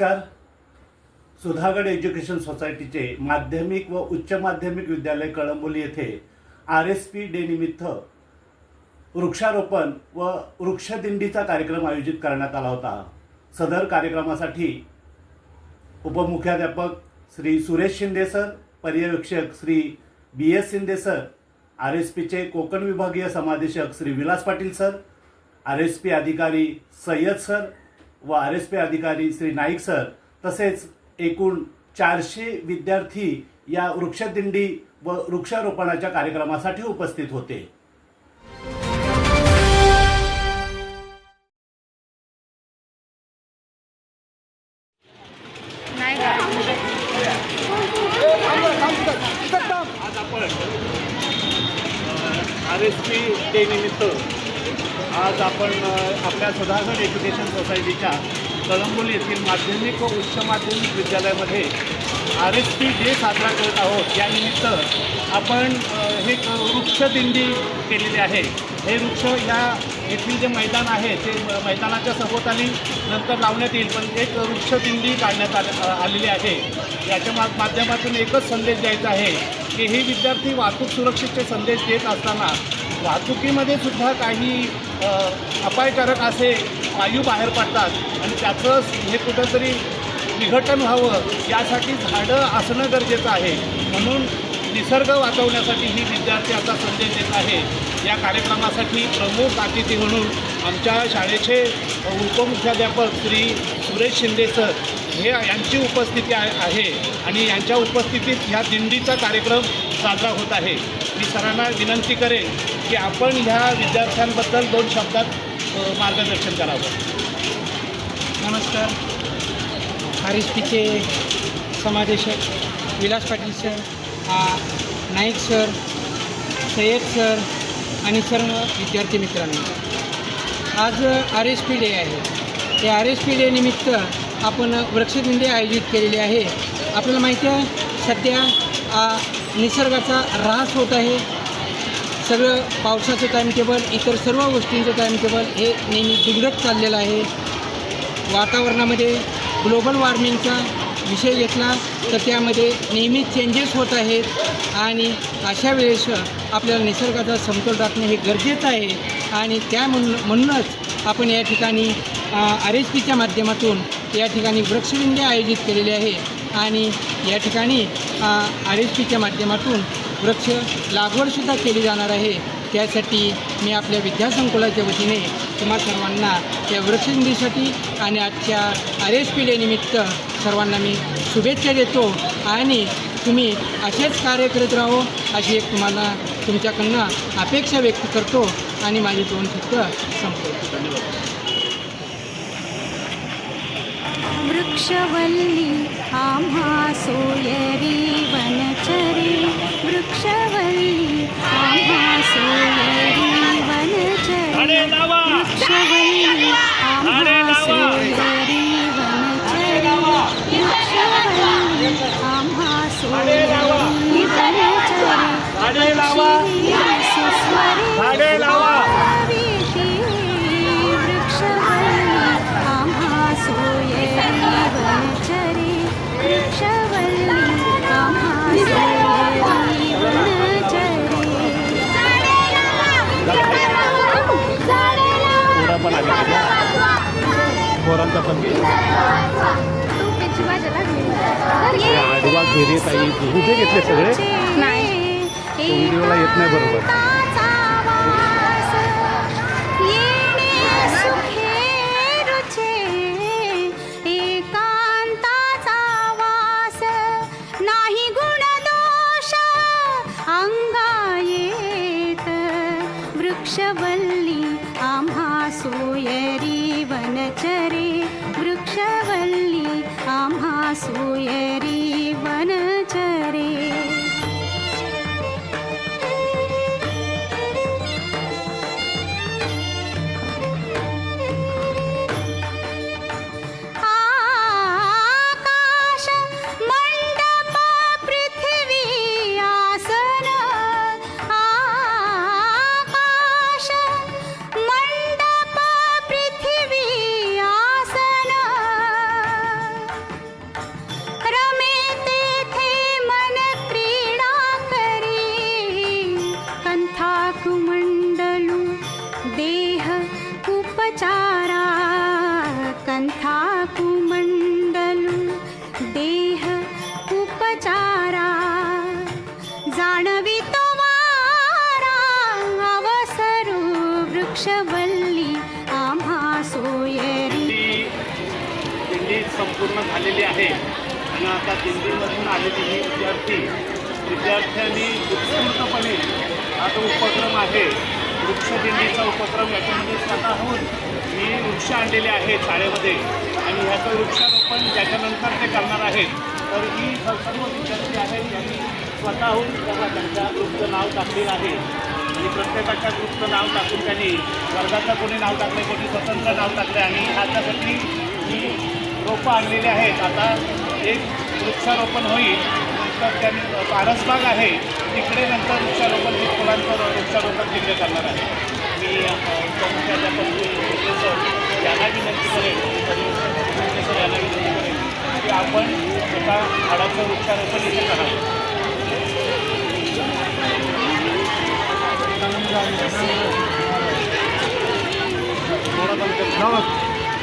नमस्कार. सुधागड एज्युकेशन सोसायटीचे माध्यमिक व उच्च माध्यमिक विद्यालय कळंबोली येथे आर एस पी डे निमित्त वृक्षारोपण व वृक्षदिंडीचा कार्यक्रम आयोजित करण्यात आला होता. सदर कार्यक्रमासाठी उपमुख्याध्यापक श्री सुरेश शिंदे सर पर्यवेक्षक Shri B S Shinde sir R S पीचे कोकण विभागीय समादेशक Shri Vilas Patil sir R S P अधिकारी सय्यद सर व आर एस पी अधिकारी श्री नाईक सर तसेच एकूण चारशे विद्यार्थी या वृक्षदिंडी व वृक्षारोपणाच्या कार्यक्रमासाठी उपस्थित होते. आर एस पी डे निमित्त आज आपण आपल्या सुधागड एज्युकेशन सोसायटीच्या कळंबोली येथील माध्यमिक व उच्च माध्यमिक विद्यालयामध्ये आर एस पी डे साजरा करत आहोत. यानिमित्त आपण हे वृक्षदिंडी केलेली आहे. हे वृक्ष ह्या येथील जे मैदान आहे ते मैदानाच्या सभोवताली नंतर लावण्यात येईल पण एक वृक्षदिंडी काढण्यात आले- आलेली आहे. याच्या मा माध्यमातून एकच संदेश द्यायचा आहे की हे विद्यार्थी वाहतूक सुरक्षेचे संदेश देत असताना वाहतुकीमध्ये सुद्धा काही अपायकारक असे वायू बाहेर पडतात आणि त्याचं हे कुठंतरी विघटन व्हावं यासाठी झाडं असणं गरजेचं आहे. म्हणून निसर्ग वाचवण्यासाठी ही विद्यार्थी आता संदेश देत आहे. या कार्यक्रमासाठी प्रमुख अतिथी म्हणून आमच्या शाळेचे उपमुख्याध्यापक श्री सुरेश शिंदे सर हे यांची उपस्थिती आहे. आणि यांच्या उपस्थितीत ह्या दिंडीचा कार्यक्रम साजरा होत आहे. मी सरांना विनंती करेन की आपण ह्या विद्यार्थ्यांबद्दल दोन शब्दात मार्गदर्शन करावं. नमस्कार. आर एस पीचे समादेशक. विलास पाटील सर. आ, नाईक सर सय्यद सर आणि सर्व विद्यार्थी मित्रांनो. आज आर एस पी डे आहे. या आर एस पी डेनिमित्त आपण वृक्षदिंडी आयोजित केलेली आहे. आपल्याला माहिती आहे सध्या आ, निसर्गाचा ऱ्हास होत आहे. सगळं पावसाचं टाईमटेबल इतर सर्व गोष्टींचं टाईमटेबल हे नेहमी बिघडत चाललेलं आहे. वातावरणामध्ये ग्लोबल वॉर्मिंगचा विषय घेतला तर त्यामध्ये नेहमी चेंजेस होत आहेत. आणि अशा वेळेस आपल्याला निसर्गाचा समतोल राखणे हे गरजेचं आहे. आणि त्या म्हणून म्हणूनच आपण या ठिकाणी आर एस पीच्या माध्यमातून या ठिकाणी वृक्षदिंडी आयोजित केलेली आहे. आणि या ठिकाणी आर एस पीच्या माध्यमातून वृक्ष लागवडसुद्धा केली जाणार आहे. त्यासाठी मी आपल्या विद्यासंकुलाच्या वतीने तुम्हा सर्वांना या वृक्षनिधीसाठी आणि आजच्या आर एस पी डेनिमित्त सर्वांना मी शुभेच्छा देतो. आणि तुम्ही असेच कार्य करत राहो अशी एक तुम्हाला तुमच्याकडनं अपेक्षा व्यक्त करतो. आणि माझे दोन शब्द संपवतो. धन्यवाद. वृक्षवल्ली आम्हा सोयरी पोरांचा पण आडवा घेरे ताई उभे घेतले सगळे. व्हिडिओला येत नाही बरोबर. ही संपूर्ण झालेली आहे. आणि आता दिंडीमधून आलेली ही विद्यार्थी विद्यार्थ्यांनी उत्स्फूर्तपणे हा जो उपक्रम आहे वृक्षदिंडीचा उपक्रम याच्यामध्ये स्वतःहून मी वृक्ष आणलेले आहे शाळेमध्ये. आणि ह्याचं वृक्षारोपण त्याच्यानंतर ते करणार आहेत तर ही सर्व विद्यार्थी आहेत यांनी स्वतःहून त्यांना त्यांच्या ग्रुपचं नाव टाकलेलं आहे. आणि प्रत्येकाच्या ग्रुपचं नाव टाकून त्यांनी वर्गाचं कोणी नाव टाकलं कोणी स्वतंत्र नाव टाकलं आणि ह्याच्यासाठी ही रोपं आणलेली आहेत. आता एक वृक्षारोपण होईल. तर त्यांनी पारसबाग आहे. तिकडे नंतर वृक्षारोपण फुलांचं वृक्षारोपण तिकडे करणार आहे. मी अ, उपमुख्याध्यापक सर यांना विनंती करेन. सर यांना विनंती करेन की आपण स्वतः झाडाचं वृक्षारोपण इथे करावं. थोडं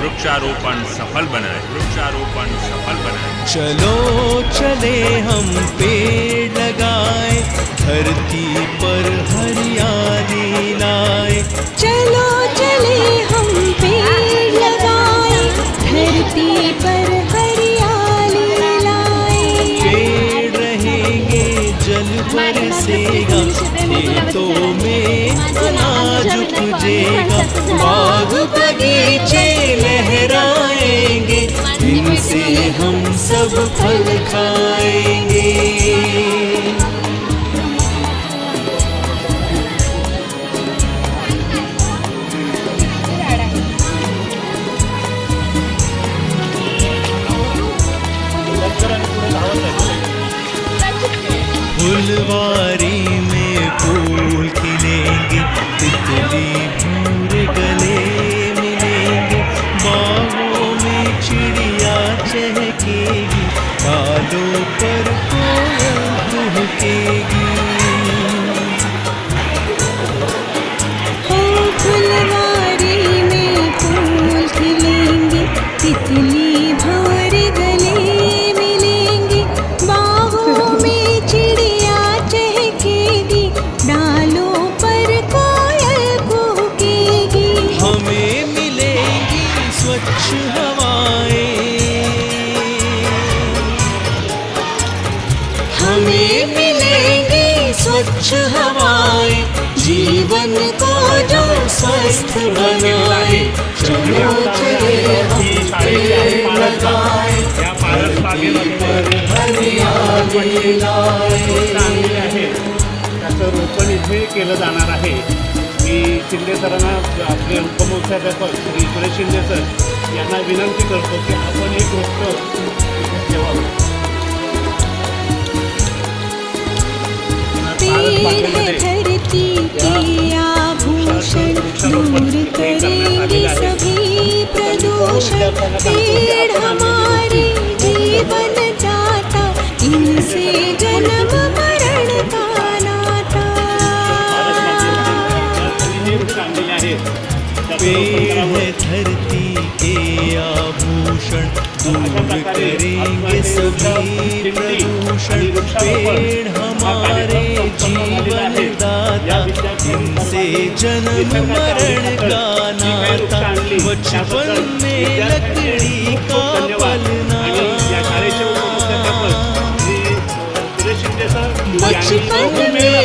वृक्षारोपण सफल बनाए वृक्षारोपण सफल बनाए चलो चले हम पेड़ लगाए धरती पर हरियाली लाए। चलो चले हम पेड़ लगाए धरती पर हरियाली लाए। पेड़ रहेंगे जल बरसेगा खेतों में अनाज उपजेगा बाग बगीचे सब फल खाएंगे जीवन को जो स्वस्थ बनाए चलो चले हम लगाए हरियाली लाए त्याचं रोपण इथे केलं जाणार आहे मी शिंदे सरांना आपले उपमुख्याध्यापक श्री सुरेश शिंदे सर यांना विनंती करतो की आपण एक गोष्ट ठेवावं पेड़ के आभूषण दूर करेंगे सभी प्रदूषण। पेड़ हमारे जीवन इनसे जन्म मरण का नाता। पेड़ धरती के आभूषण प्रकारे करेंगे सभी प्रदूषण पेड़ हमारे जीवनदाता विद्यार्थ्यांनी इनसे जन्म मरण का नाता बचपन में लकड़ी का खूप धन्यवाद आणि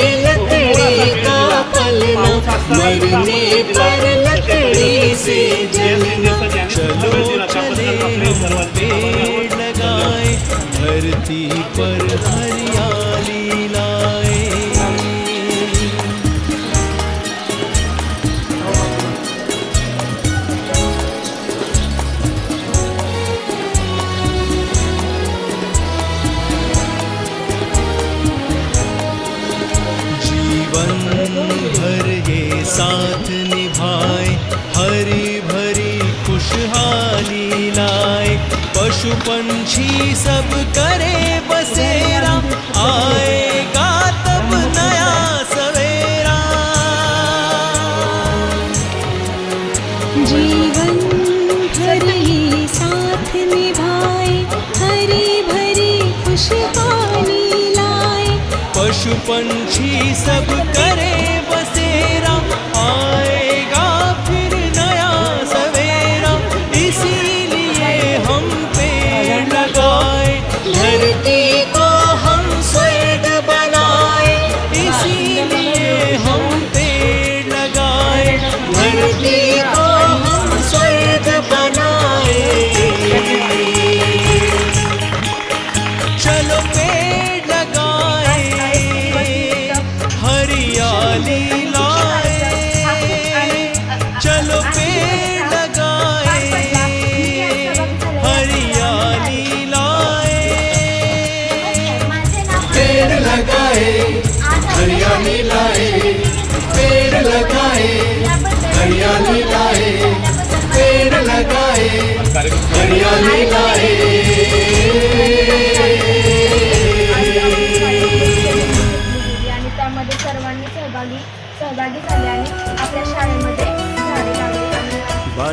पलना मरने पर लकड़ी से जलना चलो चले हम पेड़ लगाए धरती पर हरी पंछी सब करे बसेरा आएगा तब नया सवेरा जीवन भर ही साथ निभाए हरी भरी खुशहाली लाए। पशु पंछी सब करे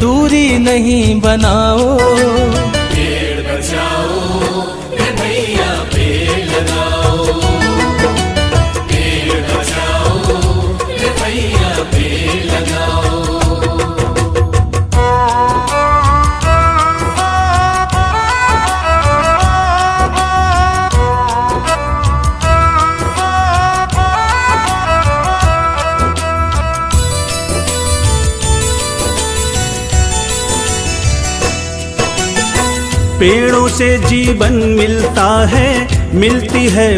दूरी नहीं बनाओ। त्याबद्दल मी पेड़ों से जीवन मिलता है मिलती है